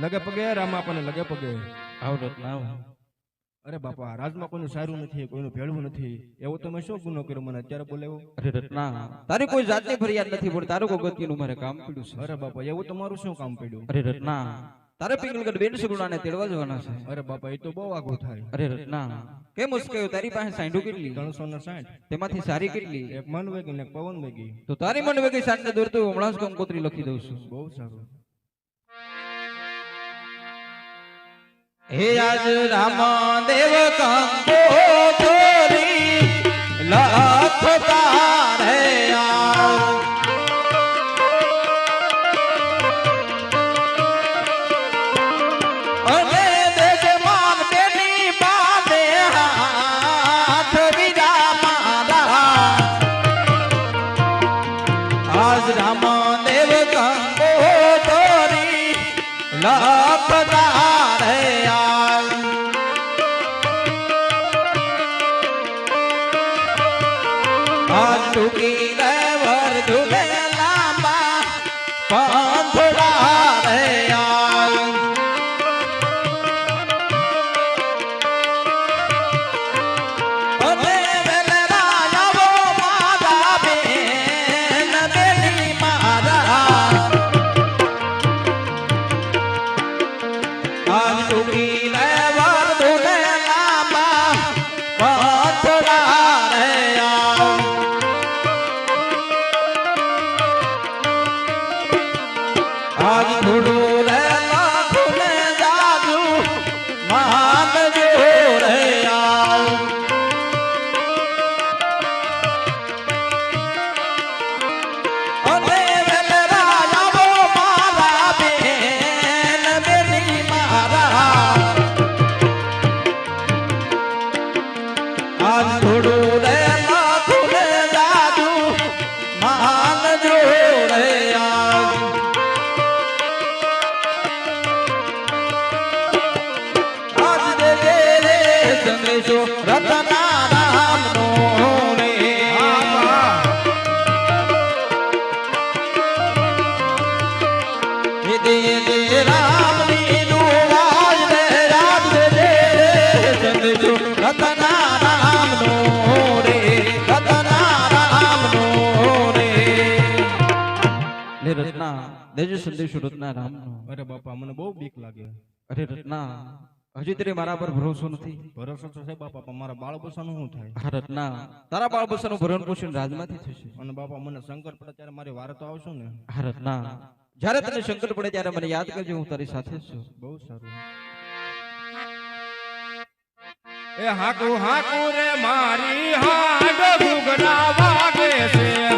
લગે પગે રામ આપણને લગે પગે. આવ રત્ના અરે બાપા રાજમાં કોઈનું સારું નથી કોઈનું ભેળવું નથી. એવો તમે શું ગુનો કર્યો મને અત્યારે બોલાવ્યો? અરે રત્ના તારી કોઈ જાતની ફરિયાદ નથી પણ તારું અગત્યનું મારે કામ પડ્યું છે. અરે બાપા એવું તમારું શું કામ પડ્યું? અરે રત્ના તારે પિંગલગઢ બેન સગુણાને તેડવા જવાના છે. અરે બાપા એ તો બહુ આગો થાય. અરે રત્ના કેમ મુશ્કેલ તારી પાસે સાંઢું કેટલી? ત્રણસો ને સાઠ. તેમાંથી સારી કેટલી? એક મન વેગી ને પવન વેગી. તો તારી મન વેગી સાંજને દોરતું હું હમણાં જ કંકોત્રી લખી દઉં છું. બહુ સારું. હે આજ રામદેવ કંકોત્રી લખતા રે આવ અને દેશમાં તેની બાને હાથ બીજા મારા. આજ રામદેવ કંકોત્રી લખતા ટૂંકી રે વર્ધુને લાંબા પાંથડા રે આવ અને વેલરા આજ સંદેશો રતના રામનો રે. એ દે દે રામની નુવાજ રે રાજ દેવે રે સંદેશો રતના રામનો રે રતના રામનો રે. લે રત્ના દેજો સંદેશો રત્ના રામનો અરે બાપા મને બહુ બીક લાગે. અરે રત્ના હજી તરી મારા પર ભરોસો નથી. ભરોસો છે બાપા પણ મારા બાળ બસાનું શું થાય? ભારત ના તારા બાળ બસાનું ભરણ પોષણ રાજમાંથી થશે. અને બાપા મને સંકટ પડે ત્યારે મારી વાર તો આવશો ને? ભારત ના જ્યારે તને સંકટ પડે ત્યારે મને યાદ કરજો હું તારી સાથે છું. બહુ સારું. એ હાકુ હાકુ રે મારી હાડ ભૂગરા વાગે છે